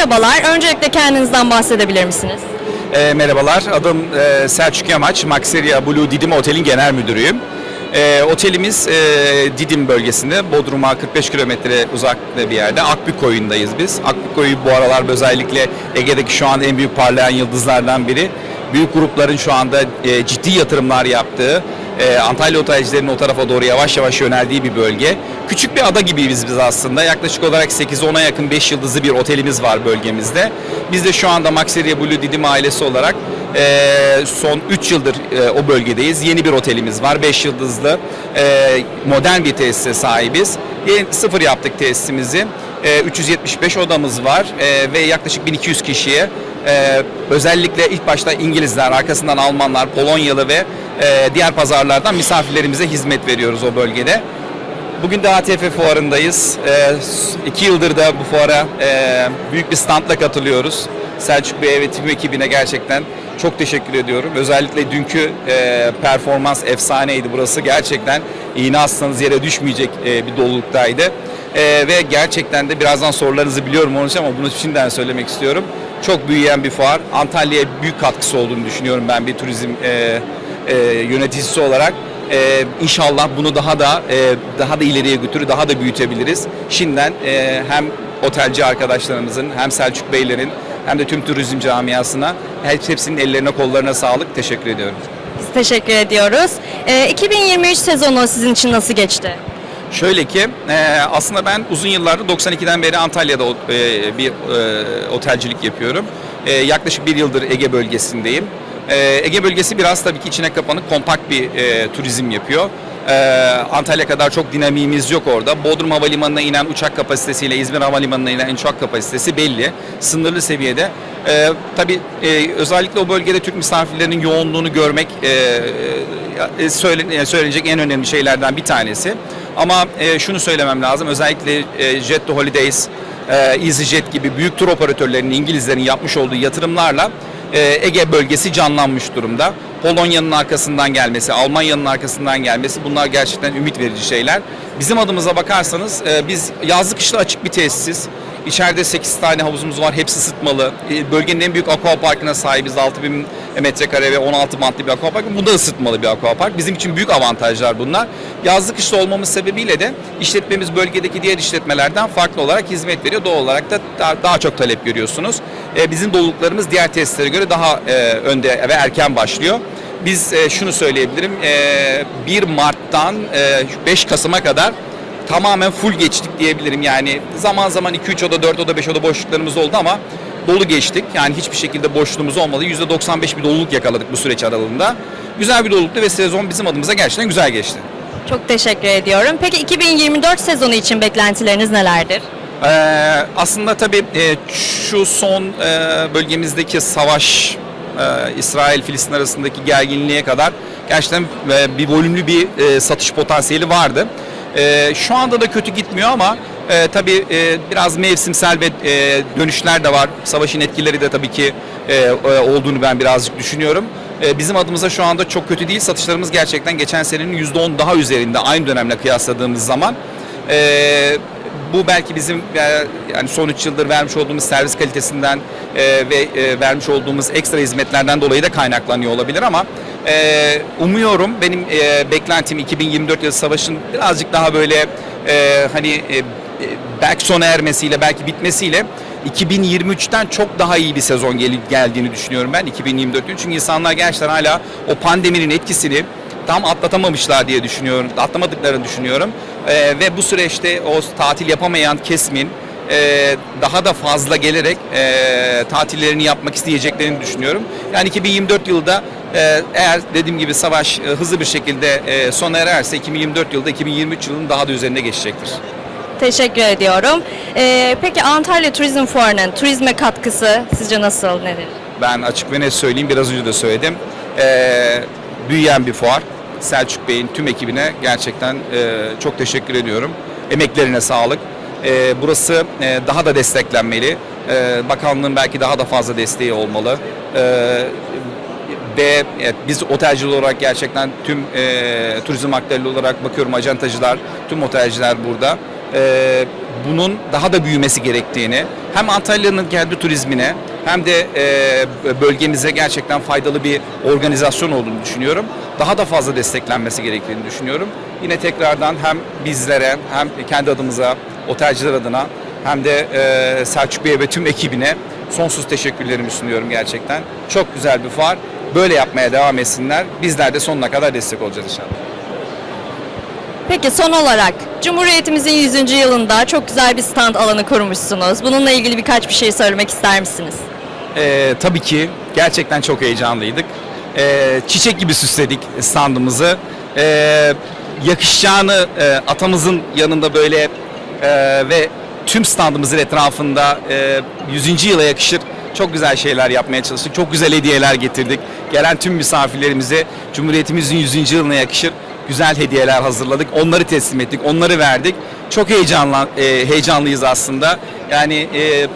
Merhabalar, öncelikle kendinizden bahsedebilir misiniz? E, merhabalar, adım e, Selçuk Yamaç, Maxeria Blue Didim Otel'in genel müdürüyüm. E, otelimiz e, Didim bölgesinde, Bodrum'a 45 kilometre uzakta bir yerde. Akbük koyundayız biz. Akbük koyu bu aralar özellikle Ege'deki şu an en büyük parlayan yıldızlardan biri. Büyük grupların şu anda e, ciddi yatırımlar yaptığı, e, Antalya otelcilerinin o tarafa doğru yavaş yavaş yöneldiği bir bölge. Küçük bir ada gibiyiz biz aslında. Yaklaşık olarak 8-10'a yakın 5 yıldızlı bir otelimiz var bölgemizde. Biz de şu anda Maxeria Blue Didim ailesi olarak e, son 3 yıldır e, o bölgedeyiz. Yeni bir otelimiz var. 5 yıldızlı e, modern bir tesise sahibiz. Yeni, sıfır yaptık tesisimizi. E, 375 odamız var e, ve yaklaşık 1200 kişiye e, özellikle ilk başta İngilizler, arkasından Almanlar, Polonyalı ve e, diğer pazarlardan misafirlerimize hizmet veriyoruz o bölgede. Bugün de ATF fuarındayız. E, iki yıldır da bu fuara e, büyük bir standla katılıyoruz. Selçuk Bey ve tüm ekibine gerçekten çok teşekkür ediyorum. Özellikle dünkü e, performans efsaneydi. Burası gerçekten iğne aslanız yere düşmeyecek e, bir doluluktaydı. E, ve gerçekten de birazdan sorularınızı biliyorum onun için ama bunu şimdiden söylemek istiyorum. Çok büyüyen bir fuar. Antalya'ya büyük katkısı olduğunu düşünüyorum ben bir turizm e, e, yöneticisi olarak. Ee, inşallah bunu daha da e, daha da ileriye götürür, daha da büyütebiliriz. Şimdiden e, hem otelci arkadaşlarımızın hem Selçuk Beylerin hem de tüm turizm camiasına hep- hepsinin ellerine kollarına sağlık. Teşekkür ediyorum. Biz teşekkür ediyoruz. Ee, 2023 sezonu sizin için nasıl geçti? Şöyle ki e, aslında ben uzun yıllardır 92'den beri Antalya'da e, bir e, otelcilik yapıyorum. Yaklaşık bir yıldır Ege bölgesindeyim. Ege bölgesi biraz tabii ki içine kapanık kompakt bir e, turizm yapıyor. Antalya kadar çok dinamiğimiz yok orada. Bodrum Havalimanı'na inen uçak kapasitesiyle İzmir Havalimanı'na inen uçak kapasitesi belli. Sınırlı seviyede. E, tabii e, özellikle o bölgede Türk misafirlerinin yoğunluğunu görmek e, e, söyle, e, söylenecek en önemli şeylerden bir tanesi. Ama e, şunu söylemem lazım. Özellikle e, Jet to Holidays, e, EasyJet gibi büyük tur operatörlerinin, İngilizlerin yapmış olduğu yatırımlarla e, Ege bölgesi canlanmış durumda. Polonya'nın arkasından gelmesi, Almanya'nın arkasından gelmesi bunlar gerçekten ümit verici şeyler. Bizim adımıza bakarsanız e, biz yazlık kışla açık bir tesisiz. İçeride 8 tane havuzumuz var. Hepsi ısıtmalı. E, Bölgenin en büyük aqua parkına sahibiz. 6000 metrekare ve 16 bantlı bir aqua park. Bu da ısıtmalı bir aqua park. Bizim için büyük avantajlar bunlar. Yazlık kışla olmamız sebebiyle de işletmemiz bölgedeki diğer işletmelerden farklı olarak hizmet veriyor. Doğal olarak da daha, çok talep görüyorsunuz. E, bizim doluluklarımız diğer tesislere göre daha önde ve erken başlıyor. Biz e, şunu söyleyebilirim. E, 1 Mart'tan e, 5 Kasım'a kadar tamamen full geçtik diyebilirim. Yani zaman zaman 2-3 oda, 4 oda, 5 oda boşluklarımız oldu ama dolu geçtik. Yani hiçbir şekilde boşluğumuz olmadı. %95 bir doluluk yakaladık bu süreç aralığında. Güzel bir doluluktu ve sezon bizim adımıza gerçekten güzel geçti. Çok teşekkür ediyorum. Peki 2024 sezonu için beklentileriniz nelerdir? Ee, aslında tabii e, şu son e, bölgemizdeki savaş, İsrail-Filistin arasındaki gerginliğe kadar gerçekten e, bir volümlü bir e, satış potansiyeli vardı. E, şu anda da kötü gitmiyor ama e, tabii e, biraz mevsimsel ve e, dönüşler de var. Savaşın etkileri de tabii ki e, e, olduğunu ben birazcık düşünüyorum. E, bizim adımıza şu anda çok kötü değil. Satışlarımız gerçekten geçen senenin %10 daha üzerinde aynı dönemle kıyasladığımız zaman. E, bu belki bizim e, yani son 3 yıldır vermiş olduğumuz servis kalitesinden e, ve e, vermiş olduğumuz ekstra hizmetlerden dolayı da kaynaklanıyor olabilir ama e, umuyorum benim e, beklentim 2024 yılı savaşın birazcık daha böyle e, hani e, e, belki sona ermesiyle belki bitmesiyle 2023'ten çok daha iyi bir sezon gel- geldiğini düşünüyorum ben 2024 yılı. Çünkü insanlar gerçekten hala o pandeminin etkisini tam atlatamamışlar diye düşünüyorum. Atlamadıklarını düşünüyorum. Ee, ve bu süreçte o tatil yapamayan kesimin e, daha da fazla gelerek e, tatillerini yapmak isteyeceklerini düşünüyorum. Yani 2024 yılda e, eğer dediğim gibi savaş e, hızlı bir şekilde e, sona ererse 2024 yılda 2023 yılının daha da üzerine geçecektir. Teşekkür ediyorum. Ee, peki Antalya Turizm Fuarı'nın turizme katkısı sizce nasıl, nedir? Ben açık ve net söyleyeyim biraz önce de söyledim. Ee, büyüyen bir fuar. Selçuk Bey'in tüm ekibine gerçekten e, çok teşekkür ediyorum. Emeklerine sağlık. Ee, burası e, daha da desteklenmeli. Ee, bakanlığın belki daha da fazla desteği olmalı. Ee, ve evet, biz otelci olarak gerçekten tüm e, turizm aktörleri olarak bakıyorum acentacılar, tüm otelciler burada. e, bunun daha da büyümesi gerektiğini hem Antalya'nın kendi turizmine hem de e, bölgemize gerçekten faydalı bir organizasyon olduğunu düşünüyorum. Daha da fazla desteklenmesi gerektiğini düşünüyorum. Yine tekrardan hem bizlere hem kendi adımıza, otelciler adına hem de e, Selçuk Bey'e ve tüm ekibine sonsuz teşekkürlerimi sunuyorum gerçekten. Çok güzel bir fuar. Böyle yapmaya devam etsinler. Bizler de sonuna kadar destek olacağız inşallah. Peki son olarak Cumhuriyetimizin 100. yılında çok güzel bir stand alanı kurmuşsunuz. Bununla ilgili birkaç bir şey söylemek ister misiniz? Ee, tabii ki gerçekten çok heyecanlıydık. Ee, çiçek gibi süsledik standımızı. Ee, yakışacağını e, atamızın yanında böyle e, ve tüm standımızın etrafında e, 100. yıla yakışır çok güzel şeyler yapmaya çalıştık. Çok güzel hediyeler getirdik. Gelen tüm misafirlerimize Cumhuriyetimizin 100. yılına yakışır güzel hediyeler hazırladık. Onları teslim ettik, onları verdik. Çok heyecanlı, e, heyecanlıyız aslında. Yani e,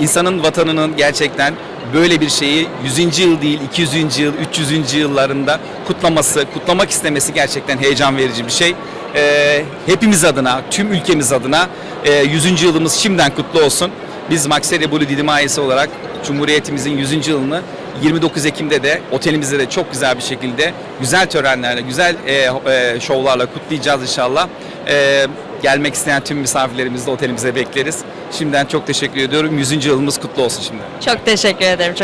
insanın vatanının gerçekten böyle bir şeyi 100. yıl değil 200. yıl, 300. yıllarında kutlaması, kutlamak istemesi gerçekten heyecan verici bir şey. Ee, hepimiz adına, tüm ülkemiz adına e, 100. yılımız şimdiden kutlu olsun. Biz Maxeria Blue Didim ailesi olarak Cumhuriyetimizin 100. yılını 29 Ekim'de de otelimizde de çok güzel bir şekilde güzel törenlerle, güzel e, e, şovlarla kutlayacağız inşallah. E, gelmek isteyen tüm misafirlerimizi de otelimize bekleriz. Şimdiden çok teşekkür ediyorum. 100. yılımız kutlu olsun şimdi. Çok teşekkür ederim. Çok